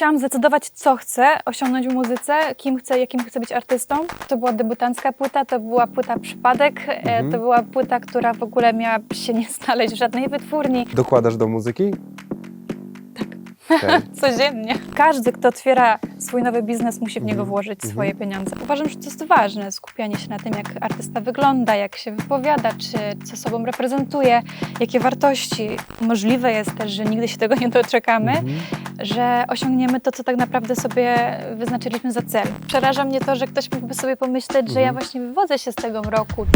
musiałam zdecydować, co chcę osiągnąć w muzyce, kim chcę, jakim chcę być artystą. To była debiutancka płyta, to była płyta przypadek, e, Mhm. to była płyta, która w ogóle miała się nie znaleźć w żadnej wytwórni. Dokładasz do muzyki? Tak. Codziennie. Każdy, kto otwiera swój nowy biznes, musi w niego Mhm. włożyć swoje pieniądze. Uważam, że to jest ważne, skupianie się na tym, jak artysta wygląda, jak się wypowiada, czy co sobą reprezentuje, jakie wartości. Możliwe jest też, że nigdy się tego nie doczekamy, Mhm. że osiągniemy to, co tak naprawdę sobie wyznaczyliśmy za cel. Przeraża mnie to, że ktoś mógłby sobie pomyśleć, że ja Mhm. właśnie wywodzę się z tego mroku.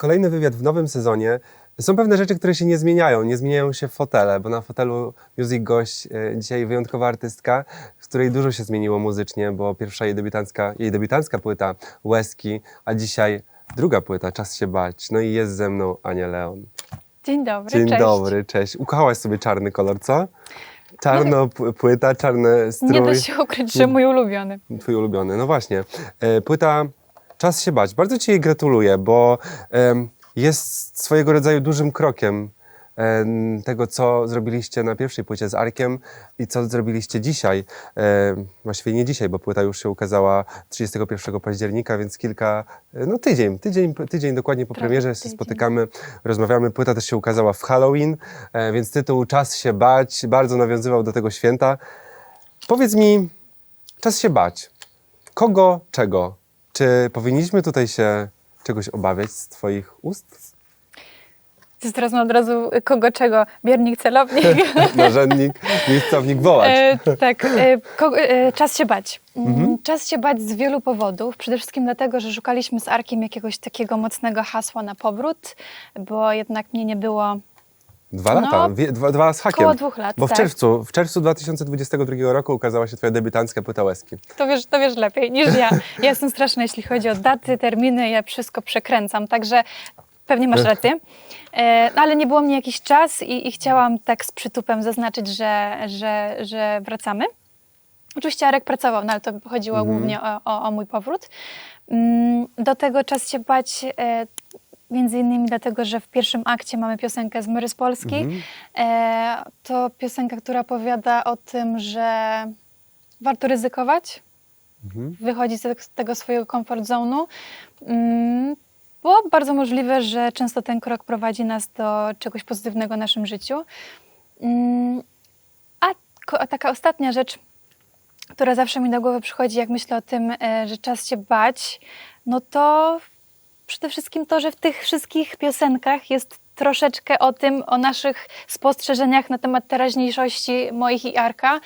Kolejny wywiad w nowym sezonie. Są pewne rzeczy, które się nie zmieniają. Nie zmieniają się fotele, bo na fotelu Music Gość e, dzisiaj wyjątkowa artystka, z której dużo się zmieniło muzycznie, bo pierwsza jej debiutancka, jej debiutancka płyta Łezki, a dzisiaj druga płyta Czas się bać. No i jest ze mną Ania Leon. Dzień dobry, Dzień cześć. dobry, cześć. Ukochałaś sobie czarny kolor, co? Czarno płyta, czarny strój. Nie da się ukryć, że mój ulubiony. Twój ulubiony, no właśnie. E, Płyta Czas się bać. Bardzo Ci jej gratuluję, bo jest swojego rodzaju dużym krokiem em, tego, co zrobiliście na pierwszej płycie z Arkiem i co zrobiliście dzisiaj. Właściwie nie dzisiaj, bo płyta już się ukazała 31 października, więc kilka, e, no tydzień, tydzień, tydzień dokładnie po Prawie premierze się tydzień. spotykamy, rozmawiamy. Płyta też się ukazała w Halloween, e, więc tytuł Czas się bać bardzo nawiązywał do tego święta. Powiedz mi, czas się bać. Kogo, czego? Czy powinniśmy tutaj się czegoś obawiać z Twoich ust? To jest teraz od razu kogo czego? Biernik, celownik. Narzędnik, miejscownik, wołacz. E, tak, e, e, czas się bać. Mm, Mhm. Czas się bać z wielu powodów. Przede wszystkim dlatego, że szukaliśmy z Arkiem jakiegoś takiego mocnego hasła na powrót, bo jednak mnie nie było Dwa no, lata, wie, dwa, dwa z hakiem. około dwóch lat. Bo w tak. czerwcu, w czerwcu 2022 roku ukazała się Twoja debiutancka płyta Łezki. To wiesz, to wiesz lepiej niż ja. Ja jestem straszna, jeśli chodzi o daty, terminy, ja wszystko przekręcam, także pewnie masz rację. E, no, ale nie było mnie jakiś czas i, i chciałam tak z przytupem zaznaczyć, że, że, że wracamy. Oczywiście Arek pracował, no ale to chodziło Mhm. głównie o, o, o mój powrót. Mm, Do tego czas się bać e, między innymi dlatego, że w pierwszym akcie mamy piosenkę z Mary z Polski. Mhm. E, to piosenka, która opowiada o tym, że warto ryzykować, Mhm. wychodzić z tego swojego comfort zone'u, mm, bo bardzo możliwe, że często ten krok prowadzi nas do czegoś pozytywnego w naszym życiu. Mm, A a taka ostatnia rzecz, która zawsze mi do głowy przychodzi, jak myślę o tym, e, że czas się bać, no to przede wszystkim to, że w tych wszystkich piosenkach jest troszeczkę o tym, o naszych spostrzeżeniach na temat teraźniejszości moich i Arka.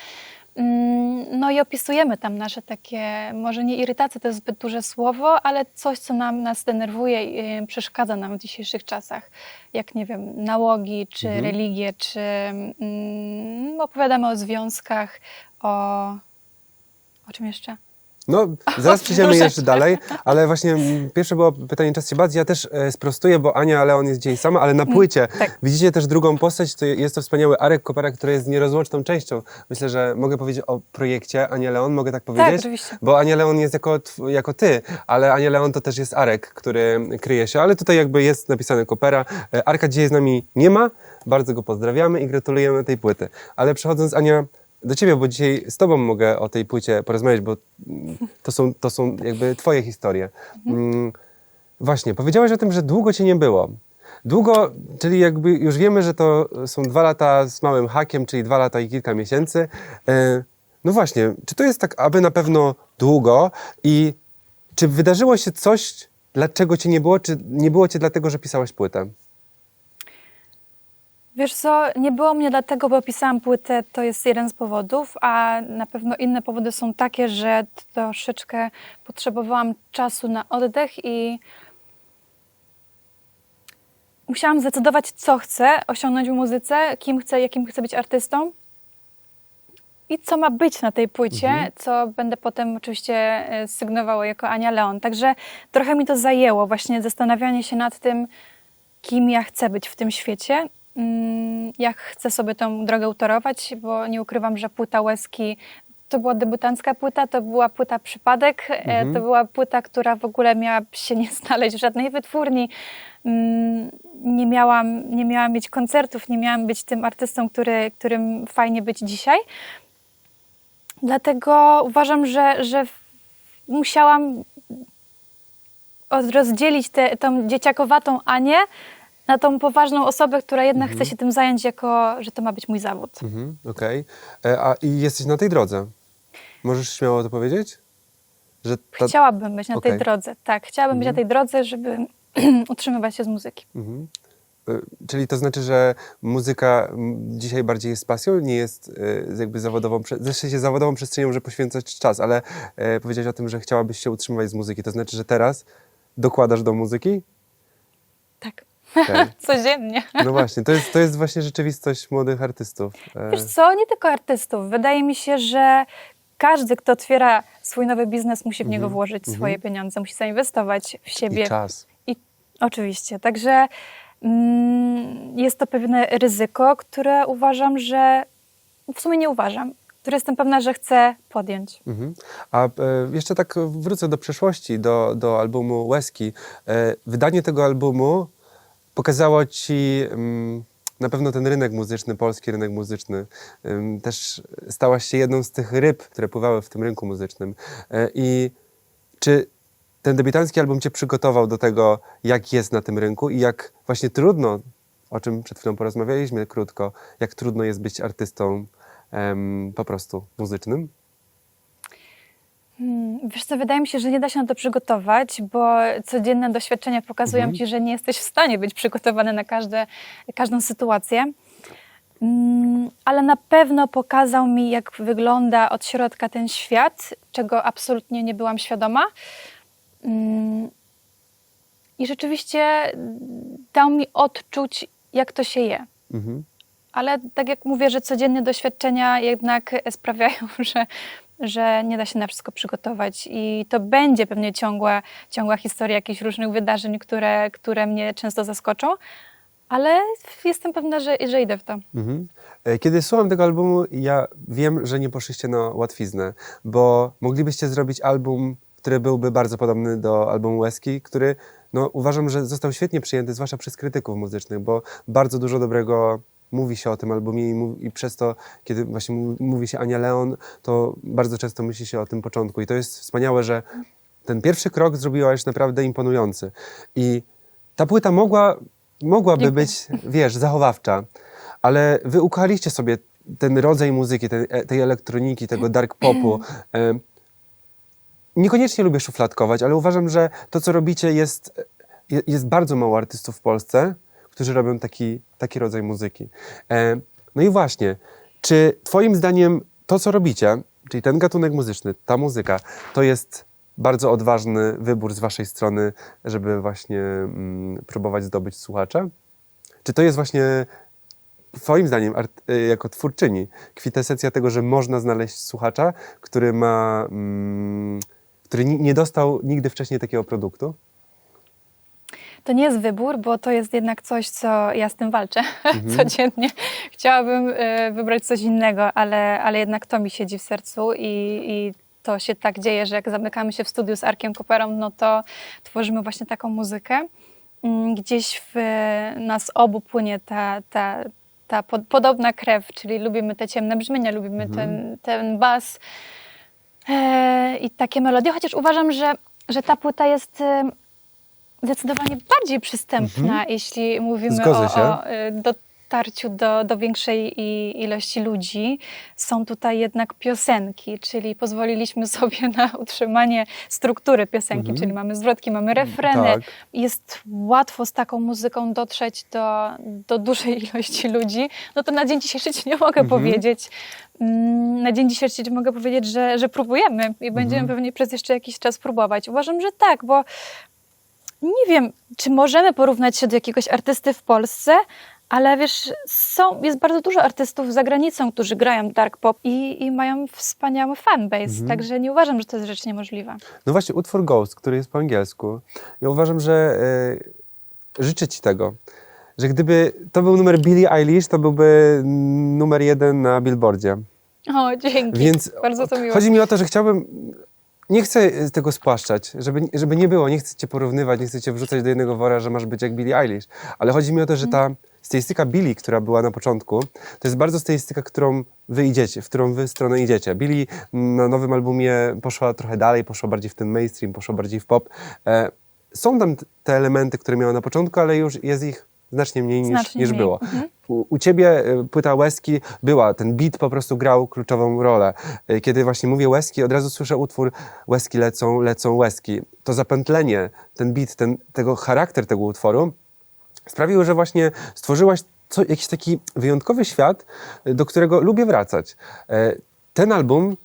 Mm, No i opisujemy tam nasze takie, może nie irytacje, to jest zbyt duże słowo, ale coś, co nam, nas denerwuje i y, przeszkadza nam w dzisiejszych czasach. Jak, nie wiem, nałogi, czy Mhm. religie, czy mm, opowiadamy o związkach, o... O czym jeszcze? No, zaraz przejdziemy jeszcze dalej, ale właśnie mm, pierwsze było pytanie czas się bać. Ja też e, sprostuję, bo Ania Leon jest dzisiaj sama, ale na płycie tak. widzicie też drugą postać, to jest to wspaniały Arek Kopera, który jest nierozłączną częścią. Myślę, że mogę powiedzieć o projekcie Ania Leon, mogę tak powiedzieć? oczywiście. Bo Ania Leon jest jako, jako ty, ale Ania Leon to też jest Arek, który kryje się, ale tutaj jakby jest napisane Kopera. E, Arka dzisiaj z nami nie ma, bardzo go pozdrawiamy i gratulujemy tej płyty. Ale przechodząc Ania do ciebie, bo dzisiaj z tobą mogę o tej płycie porozmawiać, bo to są, to są jakby twoje historie. Mm, Właśnie, powiedziałaś o tym, że długo cię nie było. Długo, czyli jakby już wiemy, że to są dwa lata z małym hakiem, czyli dwa lata i kilka miesięcy. E, No właśnie, czy to jest tak, aby na pewno długo i czy wydarzyło się coś, dlaczego cię nie było, czy nie było cię dlatego, że pisałaś płytę? Wiesz co, nie było mnie dlatego, bo pisałam płytę, to jest jeden z powodów, a na pewno inne powody są takie, że troszeczkę potrzebowałam czasu na oddech i musiałam zdecydować, co chcę osiągnąć w muzyce, kim chcę, jakim chcę być artystą i co ma być na tej płycie, co będę potem oczywiście e, sygnowała jako Ania Leon. Także trochę mi to zajęło, właśnie zastanawianie się nad tym, kim ja chcę być w tym świecie, jak chcę sobie tą drogę utorować, bo nie ukrywam, że płyta Łezki to była debiutancka płyta, to była płyta przypadek, e, Mhm. to była płyta, która w ogóle miała się nie znaleźć w żadnej wytwórni. Mm, Nie miałam, nie miałam mieć koncertów, nie miałam być tym artystą, który, którym fajnie być dzisiaj. Dlatego uważam, że, że musiałam rozdzielić tę tą dzieciakowatą Anię na tą poważną osobę, która jednak chce się tym zająć jako, że to ma być mój zawód. Mhm, Okej. E, A i jesteś na tej drodze. Możesz śmiało to powiedzieć? Że ta... Chciałabym być na tej Okej. drodze, tak. Chciałabym być na tej drodze, żeby utrzymywać się z muzyki. Mhm. E, Czyli to znaczy, że muzyka dzisiaj bardziej jest pasją, nie jest e, jakby zawodową, w sensie zawodową przestrzenią, że poświęcać czas, ale powiedziałeś o tym, że chciałabyś się utrzymywać z muzyki. To znaczy, że teraz dokładasz do muzyki? Tak. Codziennie. No właśnie, to jest, to jest właśnie rzeczywistość młodych artystów. E, Wiesz co, nie tylko artystów. Wydaje mi się, że każdy, kto otwiera swój nowy biznes, musi w niego włożyć swoje pieniądze, musi zainwestować w siebie. I czas. I oczywiście. Także mm, jest to pewne ryzyko, które uważam, że w sumie nie uważam, które jestem pewna, że chcę podjąć. Mhm. A e, jeszcze tak wrócę do przeszłości, do, do albumu Łezki. E, wydanie tego albumu pokazało ci mm, na pewno ten rynek muzyczny, polski rynek muzyczny. Ym, też stałaś się jedną z tych ryb, które pływały w tym rynku muzycznym. E, I czy ten debiutancki album cię przygotował do tego, jak jest na tym rynku i jak właśnie trudno, o czym przed chwilą porozmawialiśmy krótko, jak trudno jest być artystą po prostu muzycznym? Hmm, Wiesz co, wydaje mi się, że nie da się na to przygotować, bo codzienne doświadczenia pokazują ci, że nie jesteś w stanie być przygotowany na każde, każdą sytuację. Mm, Ale na pewno pokazał mi, jak wygląda od środka ten świat, czego absolutnie nie byłam świadoma. Mm, I rzeczywiście dał mi odczuć, jak to się je. Mhm. Ale tak jak mówię, że codzienne doświadczenia jednak sprawiają, że, że nie da się na wszystko przygotować. I to będzie pewnie ciągła, ciągła historia jakichś różnych wydarzeń, które, które mnie często zaskoczą. Ale jestem pewna, że, że idę w to. Mhm. E, Kiedy słucham tego albumu, ja wiem, że nie poszliście na łatwiznę, bo moglibyście zrobić album, który byłby bardzo podobny do albumu Łezki, który no, uważam, że został świetnie przyjęty, zwłaszcza przez krytyków muzycznych, bo bardzo dużo dobrego mówi się o tym albumie i, mów- i przez to, kiedy właśnie mów- mówi się Ania Leon, to bardzo często myśli się o tym początku. I to jest wspaniałe, że ten pierwszy krok zrobiłaś naprawdę imponujący. I ta płyta mogła, mogłaby Dziękuję. być, wiesz, zachowawcza, ale wy ukochaliście sobie ten rodzaj muzyki, tej, tej elektroniki, tego dark popu. E, Niekoniecznie lubię szufladkować, ale uważam, że to, co robicie, jest, je- jest bardzo mało artystów w Polsce, którzy robią taki, taki rodzaj muzyki. E, No i właśnie, czy Twoim zdaniem to, co robicie, czyli ten gatunek muzyczny, ta muzyka, to jest bardzo odważny wybór z Waszej strony, żeby właśnie mm, próbować zdobyć słuchacza? Czy to jest właśnie Twoim zdaniem, y, jako twórczyni, kwintesencja tego, że można znaleźć słuchacza, który ma, mm, który ni- nie dostał nigdy wcześniej takiego produktu? To nie jest wybór, bo to jest jednak coś, co ja z tym walczę codziennie. Chciałabym e, wybrać coś innego, ale, ale jednak to mi siedzi w sercu i, i to się tak dzieje, że jak zamykamy się w studiu z Arkiem Koperą, no to tworzymy właśnie taką muzykę. Mm, Gdzieś w nas obu płynie ta, ta, ta pod, podobna krew, czyli lubimy te ciemne brzmienia, lubimy ten, ten bas e, i takie melodie, chociaż uważam, że, że ta płyta jest zdecydowanie bardziej przystępna, jeśli mówimy Mhm. O, o y, dotarciu do, do większej ilości ludzi. Są tutaj jednak piosenki, czyli pozwoliliśmy sobie na utrzymanie struktury piosenki, czyli mamy zwrotki, mamy refreny. tak. Jest łatwo z taką muzyką dotrzeć do, do dużej ilości ludzi. No to na dzień dzisiejszy ci nie mogę powiedzieć. Mm, Na dzień dzisiejszy mogę powiedzieć, że, że próbujemy i będziemy pewnie przez jeszcze jakiś czas próbować. Uważam, że tak, bo nie wiem, czy możemy porównać się do jakiegoś artysty w Polsce, ale wiesz, są, jest bardzo dużo artystów za granicą, którzy grają dark pop i, i mają wspaniały fanbase, także nie uważam, że to jest rzecz niemożliwa. No właśnie, utwór Ghost, który jest po angielsku, ja uważam, że e, życzę Ci tego, że gdyby to był numer Billie Eilish, to byłby numer jeden na Billboardzie. O, dzięki. Więc Bardzo to miło. chodzi mi o to, że chciałbym. Nie chcę tego spłaszczać, żeby, żeby nie było, nie chcę cię porównywać, nie chcę cię wrzucać do jednego wora, że masz być jak Billie Eilish, ale chodzi mi o to, że ta stylistyka Billie, która była na początku, to jest bardzo stylistyka, którą wy idziecie, w którą wy stronę idziecie. Billie na nowym albumie poszła trochę dalej, poszła bardziej w ten mainstream, poszła bardziej w pop. E, są tam te elementy, które miała na początku, ale już jest ich znacznie mniej niż, Znacznie niż mniej. było. U, u ciebie y, płyta Łezki była, ten beat po prostu grał kluczową rolę. Y, Kiedy właśnie mówię Łezki, od razu słyszę utwór Łezki lecą, lecą Łezki. To zapętlenie, ten beat, ten, tego charakter tego utworu sprawiło, że właśnie stworzyłaś co, jakiś taki wyjątkowy świat, y, do którego lubię wracać. Ten album,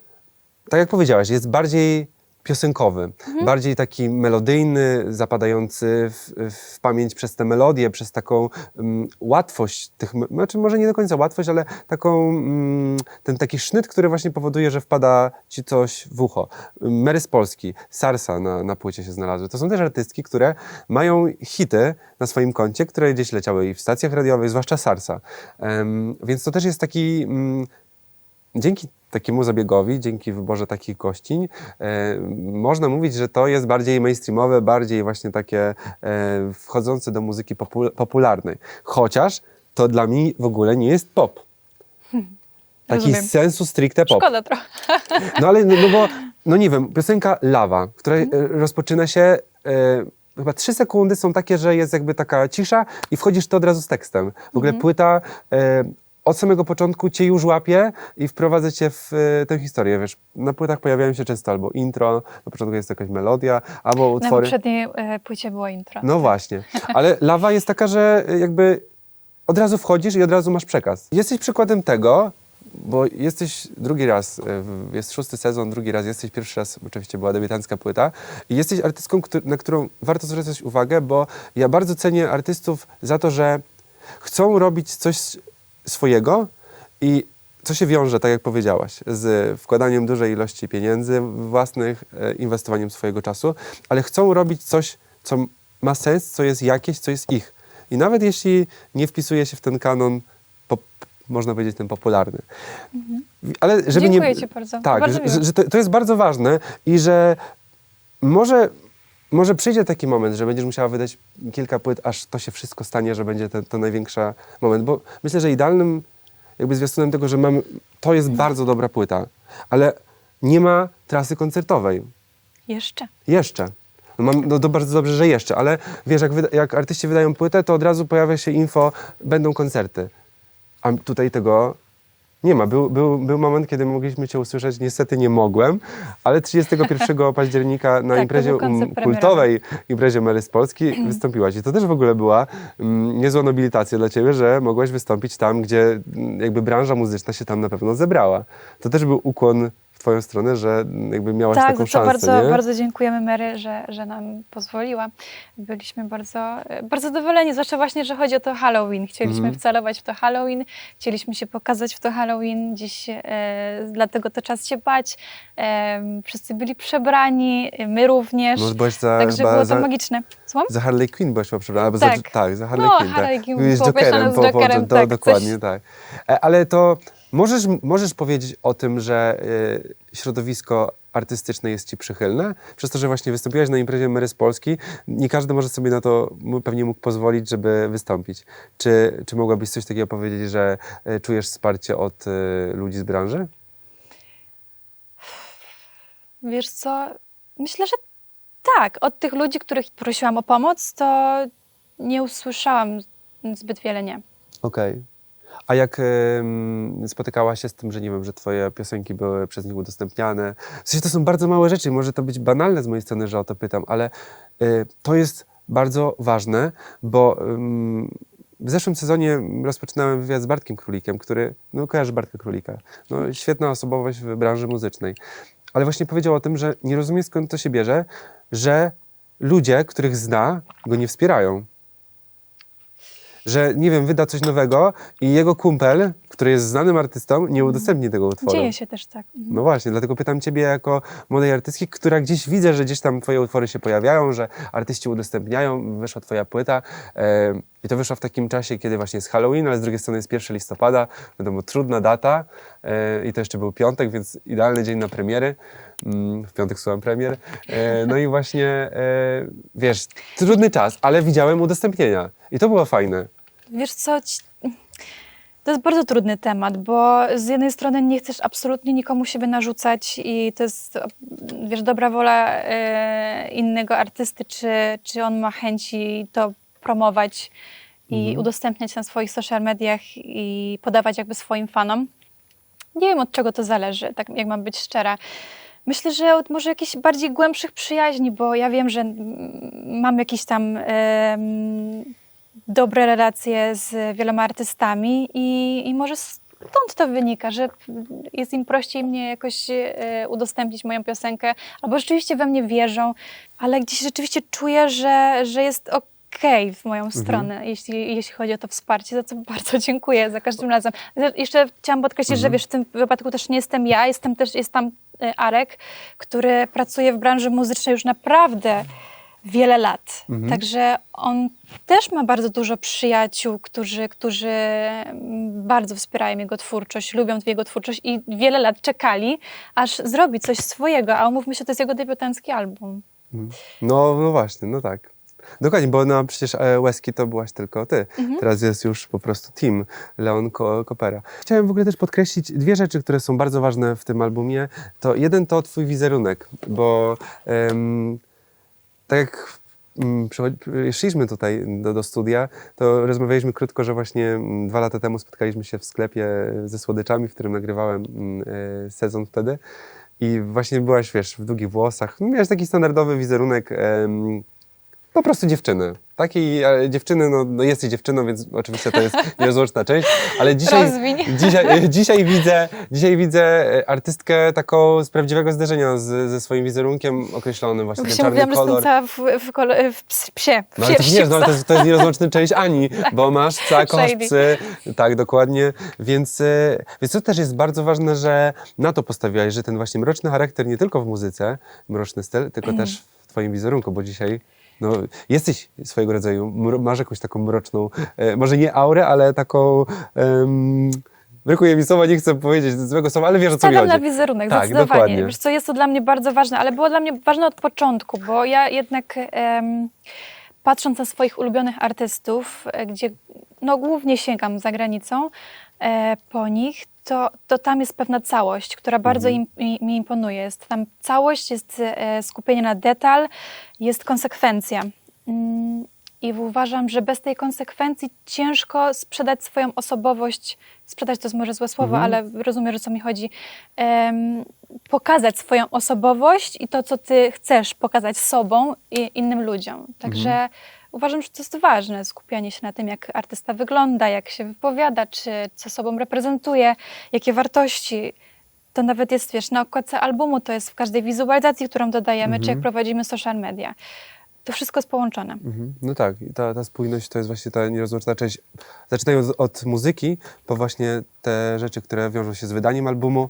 tak jak powiedziałaś, jest bardziej piosenkowy, bardziej taki melodyjny, zapadający w, w pamięć przez te melodie, przez taką mm, łatwość tych, znaczy może nie do końca łatwość, ale taką, mm, ten taki sznyt, który właśnie powoduje, że wpada ci coś w ucho. Mary z Polski, Sarsa na, na płycie się znalazły. To są też artystki, które mają hity na swoim koncie, które gdzieś leciały i w stacjach radiowych, zwłaszcza Sarsa. Em, więc to też jest taki... Mm, dzięki takiemu zabiegowi, dzięki wyborze takich gościń, e, można mówić, że to jest bardziej mainstreamowe, bardziej właśnie takie e, wchodzące do muzyki popu- popularnej. Chociaż to dla mnie w ogóle nie jest pop. Taki Rozumiem. sensu stricte pop. Szkoda trochę. No ale, no, no bo, no nie wiem, piosenka Lawa, która e, rozpoczyna się, e, chyba trzy sekundy są takie, że jest jakby taka cisza i wchodzisz to od razu z tekstem. W ogóle płyta e, od samego początku cię już łapie i wprowadza cię w e, tę historię, wiesz. Na płytach pojawiają się często albo intro, na początku jest jakaś melodia, albo Na utwory. poprzedniej e, płycie było intro. No właśnie, ale lawa jest taka, że jakby od razu wchodzisz i od razu masz przekaz. Jesteś przykładem tego, bo jesteś drugi raz, e, jest szósty sezon, drugi raz jesteś, pierwszy raz oczywiście była debiutancka płyta i jesteś artystką, na którą warto zwracać uwagę, bo ja bardzo cenię artystów za to, że chcą robić coś swojego i co się wiąże, tak jak powiedziałaś, z wkładaniem dużej ilości pieniędzy własnych, e, inwestowaniem swojego czasu, ale chcą robić coś, co ma sens, co jest jakieś, co jest ich. I nawet jeśli nie wpisuje się w ten kanon, pop, można powiedzieć, ten popularny. Ale żeby Mhm. Dziękuję nie... ci bardzo. Tak, Bardzo że, że to, to jest bardzo ważne i że może, może przyjdzie taki moment, że będziesz musiała wydać kilka płyt, aż to się wszystko stanie, że będzie ten, to największy moment. Bo myślę, że idealnym jakby zwiastunem tego, że mam, to jest bardzo dobra płyta, ale nie ma trasy koncertowej. Jeszcze. Jeszcze. No, mam, no to bardzo dobrze, że jeszcze, ale wiesz, jak, wyda- jak artyści wydają płytę, to od razu pojawia się info, będą koncerty. A tutaj tego nie ma. Był, był, był moment, kiedy mogliśmy Cię usłyszeć, niestety nie mogłem, ale 31 października na to imprezie mm, kultowej imprezie Mary z Polski wystąpiłaś. I to też w ogóle była mm, niezła nobilitacja dla Ciebie, że mogłaś wystąpić tam, gdzie mm, jakby branża muzyczna się tam na pewno zebrała. To też był ukłon w Twoją stronę, że mm, jakby miałaś Tak, taką szansę, bardzo, nie? bardzo dziękujemy Mary, że, że nam pozwoliła. Byliśmy bardzo, bardzo zadowoleni, zwłaszcza właśnie, że chodzi o to Halloween. Chcieliśmy wcelować w to Halloween, chcieliśmy się pokazać w to Halloween, dziś e, dlatego to czas się bać. E, wszyscy byli przebrani, my również. No, byłaś za, Także było to za, magiczne. Słucham? za Harley Quinn byłaś chyba przebrana, Tak. za, tak, za Harley No, Quinn. Harley tak. Quinn Byłeś było pomieszane z po- po- Jokerem, do, tak, dokładnie, coś- tak. E, Ale to możesz, możesz powiedzieć o tym, że y, środowisko artystyczne jest ci przychylne? Przez to, że właśnie wystąpiłaś na imprezie Mary z Polski, nie każdy może sobie na to pewnie mógł pozwolić, żeby wystąpić. Czy, czy mogłabyś coś takiego powiedzieć, że y, czujesz wsparcie od y, ludzi z branży? Wiesz co, myślę, że tak. Od tych ludzi, których prosiłam o pomoc, to nie usłyszałam zbyt wiele nie. Okej. A jak em, spotykałaś się z tym, że nie wiem, że twoje piosenki były przez nich udostępniane? W sensie to są bardzo małe rzeczy, może to być banalne z mojej strony, że o to pytam, ale y, to jest bardzo ważne, bo ym, w zeszłym sezonie rozpoczynałem wywiad z Bartkiem Królikiem, który, no kojarzy Bartka Królika, no, świetna osobowość w branży muzycznej, ale właśnie powiedział o tym, że nie rozumie skąd to się bierze, że ludzie, których zna, go nie wspierają że nie wiem, wyda coś nowego i jego kumpel, który jest znanym artystą, nie udostępni tego utworu. Dzieje się też tak. Mhm. No właśnie, dlatego pytam ciebie jako młodej artystki, która gdzieś widzę, że gdzieś tam twoje utwory się pojawiają, że artyści udostępniają, wyszła twoja płyta. I to wyszło w takim czasie, kiedy właśnie jest Halloween, ale z drugiej strony jest 1 listopada, wiadomo, trudna data e, i to jeszcze był piątek, więc idealny dzień na premiery. Mm, w piątek słucham premier. E, no i właśnie, e, wiesz, trudny czas, ale widziałem udostępnienia i to było fajne. Wiesz co, to jest bardzo trudny temat, bo z jednej strony nie chcesz absolutnie nikomu siebie narzucać i to jest, wiesz, dobra wola e, innego artysty, czy, czy on ma chęci to promować i udostępniać na swoich social mediach i podawać jakby swoim fanom. Nie wiem od czego to zależy, tak jak mam być szczera. Myślę, że od może jakichś bardziej głębszych przyjaźni, bo ja wiem, że mam jakieś tam em, dobre relacje z wieloma artystami i, i może stąd to wynika, że jest im prościej mnie jakoś e, udostępnić moją piosenkę, albo rzeczywiście we mnie wierzą, ale gdzieś rzeczywiście czuję, że, że jest okej w moją stronę, jeśli, jeśli chodzi o to wsparcie, za co bardzo dziękuję za każdym razem. Jeszcze chciałam podkreślić, że wiesz, w tym wypadku też nie jestem ja, jestem też, jest tam e, Arek, który pracuje w branży muzycznej już naprawdę wiele lat. Także on też ma bardzo dużo przyjaciół, którzy, którzy mm, bardzo wspierają jego twórczość, lubią jego twórczość i wiele lat czekali, aż zrobi coś swojego. A umówmy się, to jest jego debiutancki album. No, no właśnie, no tak. Dokładnie, bo no, przecież e, Łezki to byłaś tylko ty. Teraz jest już po prostu team Leon Ko- Kopera. Chciałem w ogóle też podkreślić dwie rzeczy, które są bardzo ważne w tym albumie. To jeden to twój wizerunek, bo em, tak jak mm, szliśmy tutaj do, do studia, to rozmawialiśmy krótko, że właśnie mm, dwa lata temu spotkaliśmy się w sklepie ze słodyczami, w którym nagrywałem mm, e, sezon wtedy. I właśnie byłaś, wiesz, w długich włosach. Miałeś taki standardowy wizerunek po prostu dziewczyny. Takiej e, dziewczyny, no, no jesteś dziewczyną, więc oczywiście to jest nierozłączna część, ale dzisiaj, Rozwiń. dzisiaj, dzisiaj, widzę, dzisiaj widzę e, artystkę taką z prawdziwego zderzenia z, ze swoim wizerunkiem określonym, właśnie ten czarny mówiłam, że kolor. jestem cała w, w, w ps- psie, w No ale to piersi no, ale psa. to, jest, to jest część Ani, bo masz psa, kochasz Shady. psy, tak, dokładnie, więc, e, więc to też jest bardzo ważne, że na to postawiłaś, że ten właśnie mroczny charakter nie tylko w muzyce, mroczny styl, tylko też w twoim wizerunku, bo dzisiaj no, jesteś swojego rodzaju, masz jakąś taką mroczną, e, może nie aurę, ale taką... em, Brakuje mi słowa, nie chcę powiedzieć złego słowa, ale wiesz o co mi Stawiam chodzi. na wizerunek, Tak, zdecydowanie. dokładnie. Wiesz co, jest to dla mnie bardzo ważne, ale było dla mnie ważne od początku, bo ja jednak em, patrząc na swoich ulubionych artystów, e, gdzie no, głównie sięgam za granicą e, po nich, to, to tam jest pewna całość, która bardzo Mhm. im, mi, mi imponuje. Jest tam całość, jest e, skupienie na detal, jest konsekwencja. Mm, I uważam, że bez tej konsekwencji ciężko sprzedać swoją osobowość. Sprzedać to jest może złe słowo, Mhm. ale rozumiesz, o co mi chodzi. Em, pokazać swoją osobowość i to, co ty chcesz pokazać sobą i innym ludziom. Także Mhm. Uważam, że to jest ważne, skupianie się na tym, jak artysta wygląda, jak się wypowiada, czy co sobą reprezentuje, jakie wartości. To nawet jest, wiesz, na okładce albumu, to jest w każdej wizualizacji, którą dodajemy, czy jak prowadzimy social media. To wszystko jest połączone. Mhm. No tak, i ta, ta spójność to jest właśnie ta nierozłączna część. Zaczynając od muzyki, po właśnie te rzeczy, które wiążą się z wydaniem albumu,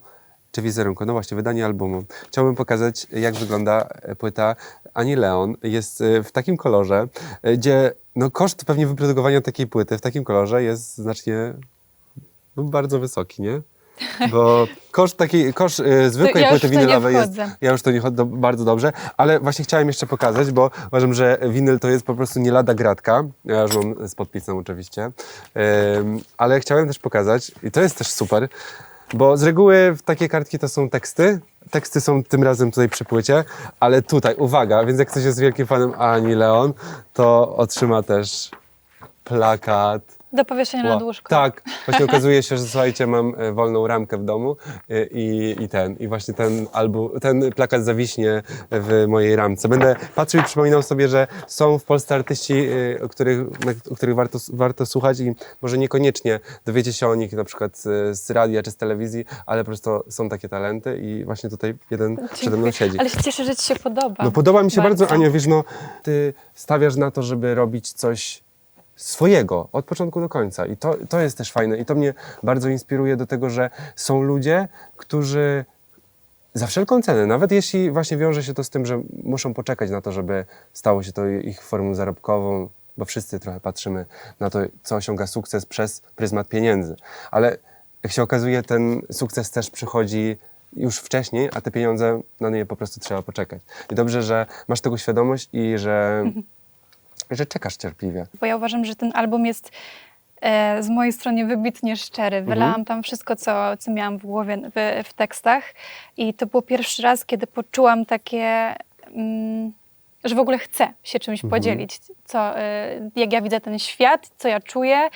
czy wizerunku. No właśnie, wydanie albumu. Chciałbym pokazać, jak wygląda e, płyta Ani Leon. Jest e, w takim kolorze, e, gdzie no, koszt pewnie wyprodukowania takiej płyty w takim kolorze jest znacznie no, bardzo wysoki, nie? Bo koszt takiej, koszt e, zwykłej ja płyty winylowej jest, ja już to nie chodzę bardzo dobrze, ale właśnie chciałem jeszcze pokazać, bo uważam, że winyl to jest po prostu nie lada gratka. Ja już mam z podpisem oczywiście. Ale chciałem też pokazać, i to jest też super, bo z reguły takie kartki to są teksty. Teksty są tym razem tutaj przy płycie, ale tutaj, uwaga, więc jak ktoś jest wielkim fanem Ani Leon, to otrzyma też plakat. Do powieszenia Ła- nad łóżko. Tak, właśnie okazuje się, że słuchajcie, mam e, wolną ramkę w domu e, i, i ten, i właśnie ten album, ten plakat zawiśnie w mojej ramce. Będę patrzył i przypominał sobie, że są w Polsce artyści, e, o których, o których warto, warto słuchać i może niekoniecznie dowiecie się o nich na przykład z, z radia czy z telewizji, ale po prostu są takie talenty i właśnie tutaj jeden przede mną siedzi. Ale się cieszę, że ci się podoba. No podoba mi się bardzo, Ania, wiesz, no ty stawiasz na to, żeby robić coś swojego od początku do końca i to, to jest też fajne i to mnie bardzo inspiruje do tego, że są ludzie, którzy za wszelką cenę, nawet jeśli właśnie wiąże się to z tym, że muszą poczekać na to, żeby stało się to ich formą zarobkową, bo wszyscy trochę patrzymy na to, co osiąga sukces przez pryzmat pieniędzy. Ale jak się okazuje, ten sukces też przychodzi już wcześniej, a te pieniądze, na nie po prostu trzeba poczekać. I dobrze, że masz tego świadomość i że, że czekasz cierpliwie. Bo ja uważam, że ten album jest e, z mojej strony wybitnie szczery. Wylałam tam wszystko, co, co miałam w głowie w, w tekstach i to był pierwszy raz, kiedy poczułam takie, mm, że w ogóle chcę się czymś podzielić. Co, e, jak ja widzę ten świat, co ja czuję,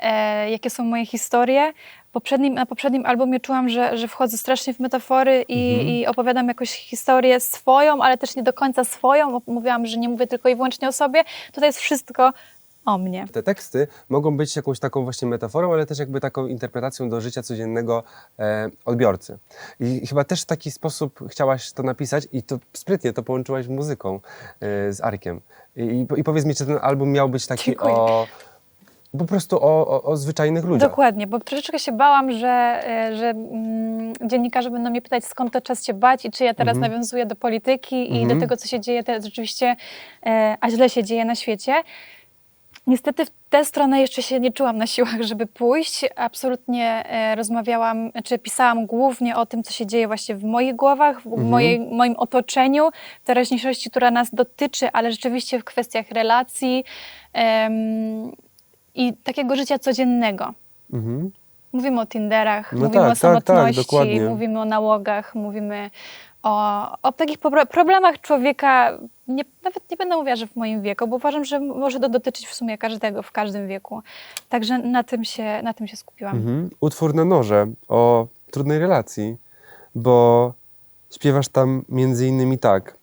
e, jakie są moje historie. Poprzednim, na poprzednim albumie czułam, że, że wchodzę strasznie w metafory i, i opowiadam jakąś historię swoją, ale też nie do końca swoją. Mówiłam, że nie mówię tylko i wyłącznie o sobie. Tutaj jest wszystko o mnie. Te teksty mogą być jakąś taką właśnie metaforą, ale też jakby taką interpretacją do życia codziennego e, odbiorcy. I chyba też w taki sposób chciałaś to napisać i to sprytnie to połączyłaś muzyką e, z Arkiem. I, I powiedz mi, czy ten album miał być taki Dziękuję. o... Po prostu o, o, o zwyczajnych ludziach. Dokładnie, bo troszeczkę się bałam, że, e, że mm, dziennikarze będą mnie pytać, skąd to czas się bać i czy ja teraz nawiązuję do polityki i do tego, co się dzieje teraz rzeczywiście, e, a źle się dzieje na świecie. Niestety w tę stronę jeszcze się nie czułam na siłach, żeby pójść. Absolutnie e, rozmawiałam, czy pisałam głównie o tym, co się dzieje właśnie w moich głowach, w mojej, moim otoczeniu, teraźniejszości, która nas dotyczy, ale rzeczywiście w kwestiach relacji em, i takiego życia codziennego. Mhm. Mówimy o Tinderach, No mówimy tak, o tak, samotności, tak, dokładnie. mówimy o nałogach, mówimy o, o takich problemach człowieka. Nie, nawet nie będę mówiła, że w moim wieku, bo uważam, że może to dotyczyć w sumie każdego, w każdym wieku. Także na tym się, na tym się skupiłam. Mhm. Utwór na noże o trudnej relacji, bo śpiewasz tam między innymi tak.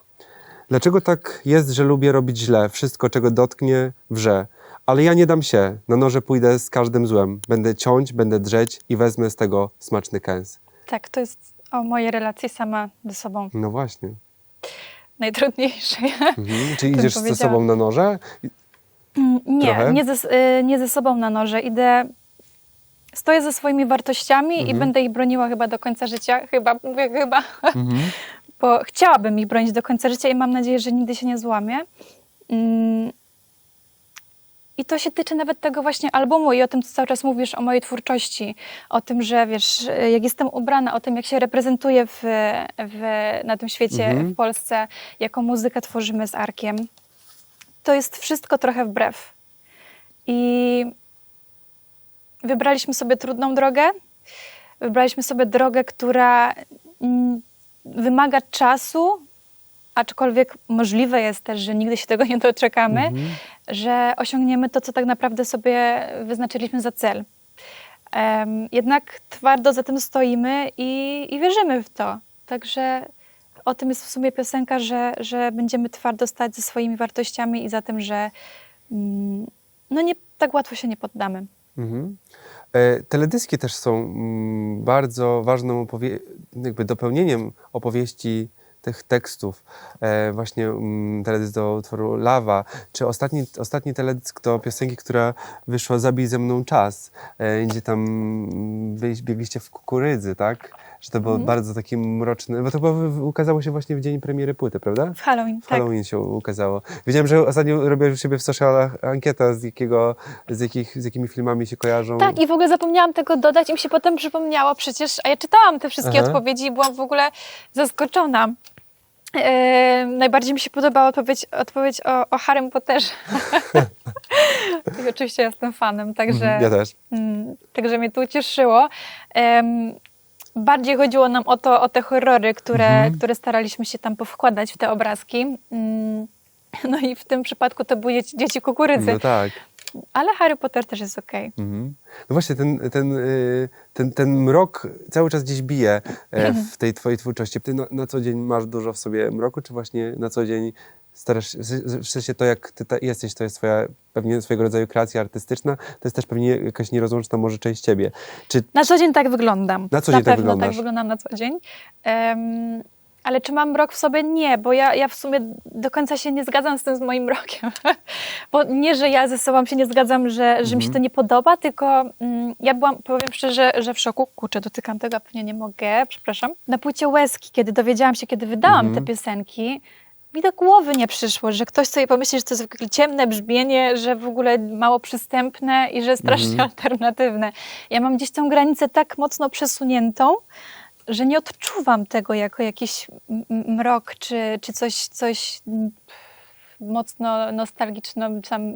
Dlaczego tak jest, że lubię robić źle? Wszystko, czego dotknie, wrze. Ale ja nie dam się. Na noże pójdę z każdym złem. Będę ciąć, będę drzeć i wezmę z tego smaczny kęs. Tak, to jest o mojej relacji sama ze sobą No właśnie. najtrudniejszej. Mhm. Czy idziesz ze sobą na noże? Nie, Trochę? nie ze, y, nie ze sobą na noże. Idę, stoję ze swoimi wartościami Mhm. i będę ich broniła chyba do końca życia. Chyba, mówię chyba, Mhm. bo chciałabym ich bronić do końca życia i mam nadzieję, że nigdy się nie złamię. I to się tyczy nawet tego właśnie albumu i o tym, co cały czas mówisz o mojej twórczości, o tym, że wiesz, jak jestem ubrana, o tym, jak się reprezentuję w, w, na tym świecie, Mhm. w Polsce, jaką muzykę tworzymy z Arkiem. To jest wszystko trochę wbrew. I wybraliśmy sobie trudną drogę. Wybraliśmy sobie drogę, która wymaga czasu, aczkolwiek możliwe jest też, że nigdy się tego nie doczekamy, że osiągniemy to, co tak naprawdę sobie wyznaczyliśmy za cel. Em, jednak twardo za tym stoimy i, i wierzymy w to. Także o tym jest w sumie piosenka, że, że będziemy twardo stać ze swoimi wartościami i za tym, że mm, no nie tak łatwo się nie poddamy. Mhm. E, teledyski też są mm, bardzo opowie- jakby dopełnieniem opowieści tych tekstów. E, właśnie mm, teledysk do utworu Lawa, czy ostatni, ostatni teledysk do piosenki, która wyszła Zabij ze mną czas, e, gdzie tam mm, biegliście w kukurydzy, tak? Że to było bardzo taki mroczny, bo to było, ukazało się właśnie w dzień premiery płyty, prawda? W Halloween, W tak. Halloween się ukazało. Wiedziałem, że ostatnio robiłeś u siebie w socialach ankietę, z, jakiego, z, jakich, z jakimi filmami się kojarzą. Tak, i w ogóle zapomniałam tego dodać i mi się potem przypomniało przecież, a ja czytałam te wszystkie Aha. odpowiedzi i byłam w ogóle zaskoczona. Najbardziej mi się podobała odpowiedź, odpowiedź o, o Harrym Potterze. I oczywiście jestem fanem, także, Mhm, Ja też. mm, także mnie to ucieszyło. Bardziej chodziło nam o to, o te horrory, które, Mhm. które staraliśmy się tam powkładać w te obrazki. Mm, No i w tym przypadku to były dzieci, dzieci kukurydzy. No tak. Ale Harry Potter też jest okej. Mhm. No właśnie, ten, ten, y, ten, ten mrok cały czas gdzieś bije e, w tej twojej twórczości. Ty na, na co dzień masz dużo w sobie mroku, czy właśnie na co dzień starasz się, w sensie to jak ty jesteś, to jest twoja pewnie swojego rodzaju kreacja artystyczna, to jest też pewnie jakaś nierozłączna może część ciebie. Czy Na co dzień tak wyglądam. Na co dzień tak pewno wyglądasz? tak wyglądam na co dzień. Em, ale czy mam mrok w sobie? Nie, bo ja, ja w sumie do końca się nie zgadzam z tym z moim mrokiem. bo nie, że ja ze sobą się nie zgadzam, że, że mi się to nie podoba, tylko mm, ja byłam, powiem szczerze, że w szoku. Kurczę, dotykam tego, a pewnie nie mogę, przepraszam. Na płycie Łezki, kiedy dowiedziałam się, kiedy wydałam te piosenki, mi do głowy nie przyszło, że ktoś sobie pomyśli, że to jest w ogóle ciemne brzmienie, że w ogóle mało przystępne i że strasznie Mhm. alternatywne. Ja mam gdzieś tą granicę tak mocno przesuniętą, że nie odczuwam tego jako jakiś mrok czy, czy coś, coś mocno nostalgiczno,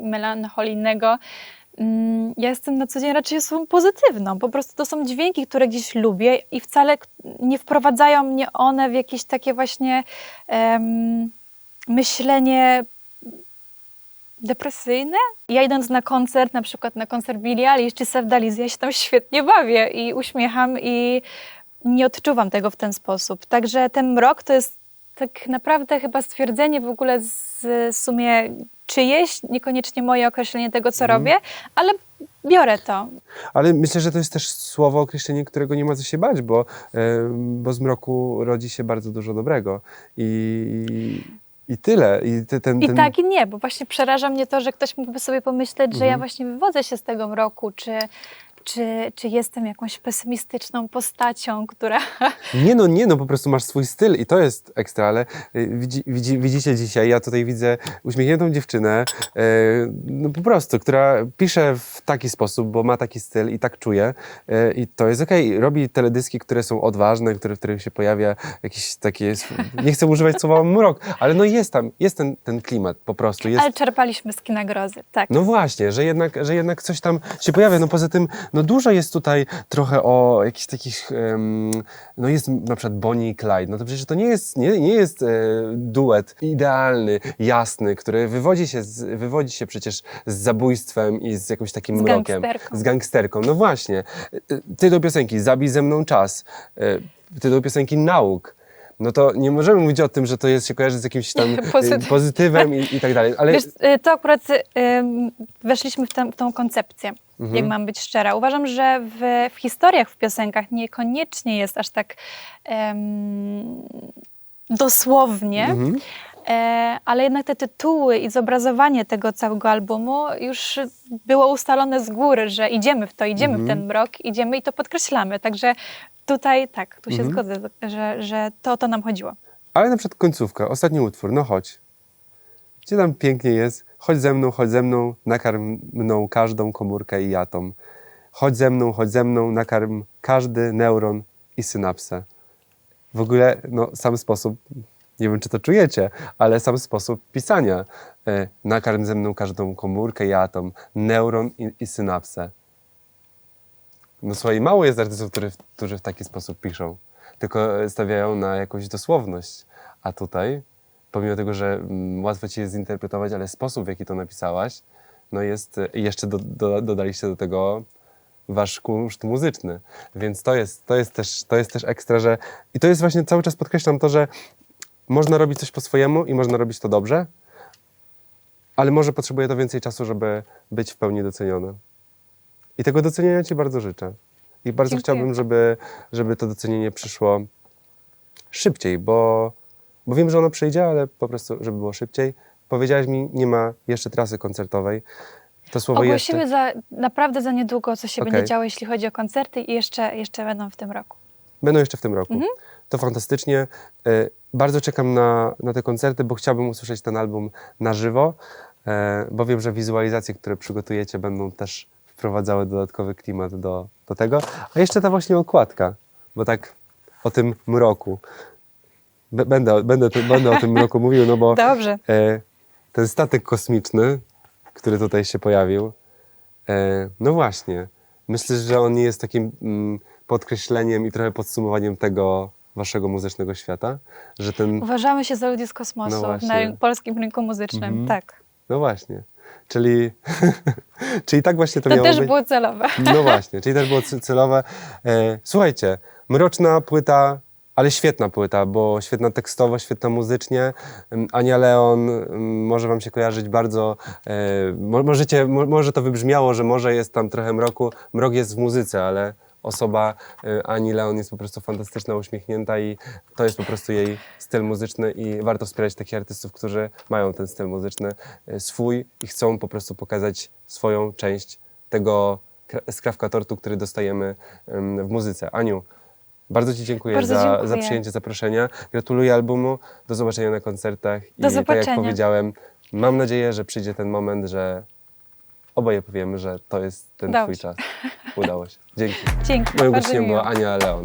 melancholijnego. Mm, Ja jestem na co dzień raczej osobą pozytywną. Po prostu to są dźwięki, które gdzieś lubię i wcale nie wprowadzają mnie one w jakieś takie właśnie em, myślenie depresyjne. Ja idąc na koncert, na przykład na koncert Billie Eilish czy Sevdalis, ja się tam świetnie bawię i uśmiecham i nie odczuwam tego w ten sposób. Także ten mrok to jest tak naprawdę chyba stwierdzenie w ogóle z sumie czyjeś, niekoniecznie moje określenie tego, co robię, ale biorę to. Ale myślę, że to jest też słowo, określenie, którego nie ma co się bać, bo, e, bo z mroku rodzi się bardzo dużo dobrego. I, i tyle. I te, ten, I ten... tak i nie, bo właśnie przeraża mnie to, że ktoś mógłby sobie pomyśleć, że ja Mhm. właśnie wywodzę się z tego mroku, czy, czy, czy jestem jakąś pesymistyczną postacią, która... Nie no, nie no, po prostu masz swój styl i to jest ekstra, ale y, widzi, widzi, widzicie dzisiaj, ja tutaj widzę uśmiechniętą dziewczynę, y, no po prostu, która pisze w taki sposób, bo ma taki styl i tak czuje y, i to jest okej. Robi teledyski, które są odważne, które, w których się pojawia jakiś taki, nie chcę używać słowa mrok, ale no jest tam, jest ten, ten klimat po prostu, jest... Ale czerpaliśmy z kina grozy, tak. No właśnie, że jednak, że jednak coś tam się pojawia. No poza tym, no dużo jest tutaj trochę o jakichś takich, em, no jest na przykład Bonnie i Clyde. No to przecież to nie jest, nie, nie jest e, duet idealny, jasny, który wywodzi się, z, wywodzi się przecież z zabójstwem i z jakimś takim Z mrokiem. gangsterką. Z gangsterką. No właśnie. E, Ty do piosenki Zabij ze mną czas. E, Ty do piosenki Nauk. No to nie możemy mówić o tym, że to jest się kojarzy z jakimś tam e, Pozytyw. pozytywem i, i tak dalej. Ale Wiesz, y, to akurat ym, weszliśmy w, w tą koncepcję, Mhm. jak mam być szczera. Uważam, że w, w historiach, w piosenkach niekoniecznie jest aż tak dosłownie, Mhm. E, ale jednak te tytuły i zobrazowanie tego całego albumu już było ustalone z góry, że idziemy w to, idziemy Mhm. w ten mrok, idziemy i to podkreślamy. Także tutaj tak, tu się Mhm. zgodzę, że, że to o to nam chodziło. Ale na przykład końcówka, ostatni utwór, no chodź. Gdzie tam pięknie jest, chodź ze mną, chodź ze mną, nakarm mną każdą komórkę i atom. Chodź ze mną, chodź ze mną, nakarm każdy neuron i synapsę. W ogóle, no, sam sposób, nie wiem czy to czujecie, ale sam sposób pisania. E, nakarm ze mną każdą komórkę i atom, neuron i, i synapsę. No słuchaj, mało jest artystów, którzy, którzy w taki sposób piszą, tylko stawiają na jakąś dosłowność. A tutaj, pomimo tego, że mm, łatwo ci jest zinterpretować, ale sposób, w jaki to napisałaś, no jest, jeszcze do, do, dodaliście do tego wasz kunszt muzyczny. Więc to jest, to, jest też, to jest też ekstra, że... I to jest właśnie, cały czas podkreślam to, że można robić coś po swojemu i można robić to dobrze, ale może potrzebuje to więcej czasu, żeby być w pełni docenione. I tego docenienia Ci bardzo życzę. I bardzo Dziękuję. chciałbym, żeby, żeby to docenienie przyszło szybciej, bo, bo wiem, że ono przyjdzie, ale po prostu, żeby było szybciej. Powiedziałaś mi, nie ma jeszcze trasy koncertowej. To słowo Ogłosimy jeszcze za, naprawdę za niedługo, co się Okej. będzie działo, jeśli chodzi o koncerty i jeszcze, jeszcze będą w tym roku. będą jeszcze w tym roku. Mhm. To fantastycznie. Bardzo czekam na, na te koncerty, bo chciałbym usłyszeć ten album na żywo, e, bo wiem, że wizualizacje, które przygotujecie, będą też wprowadzały dodatkowy klimat do, do tego. A jeszcze ta właśnie okładka, bo tak o tym mroku. Będę, będę, będę o tym mroku mówił, no bo Dobrze. e, ten statek kosmiczny, który tutaj się pojawił, e, no właśnie, myślę, że on jest takim mm, podkreśleniem i trochę podsumowaniem tego waszego muzycznego świata, że ten, Uważamy się za ludzi z kosmosu No na polskim rynku muzycznym. Mhm. Tak. no właśnie, czyli, czyli tak właśnie to, To miało też być. było celowe. No właśnie, czyli też było ce- celowe. E, słuchajcie, mroczna płyta, ale świetna płyta, bo świetna tekstowo, świetna muzycznie. Ym, Ania Leon ym, może wam się kojarzyć bardzo, e, mo, możecie, mo, może to wybrzmiało, że może jest tam trochę mroku. Mrok jest w muzyce, ale osoba e, Ani Leon jest po prostu fantastyczna, uśmiechnięta i to jest po prostu jej styl muzyczny i warto wspierać takich artystów, którzy mają ten styl muzyczny e, swój i chcą po prostu pokazać swoją część tego kra- skrawka tortu, który dostajemy em, w muzyce. Aniu, Bardzo Ci dziękuję, Bardzo za, dziękuję. za przyjęcie zaproszenia. Gratuluję albumu. Do zobaczenia na koncertach. Do I tak jak zobaczenia. powiedziałem, mam nadzieję, że przyjdzie ten moment, że oboje powiemy, że to jest ten Twój się. czas. Udało się. Dzięki. Dzięki. Gościem miło. była Ania Leon.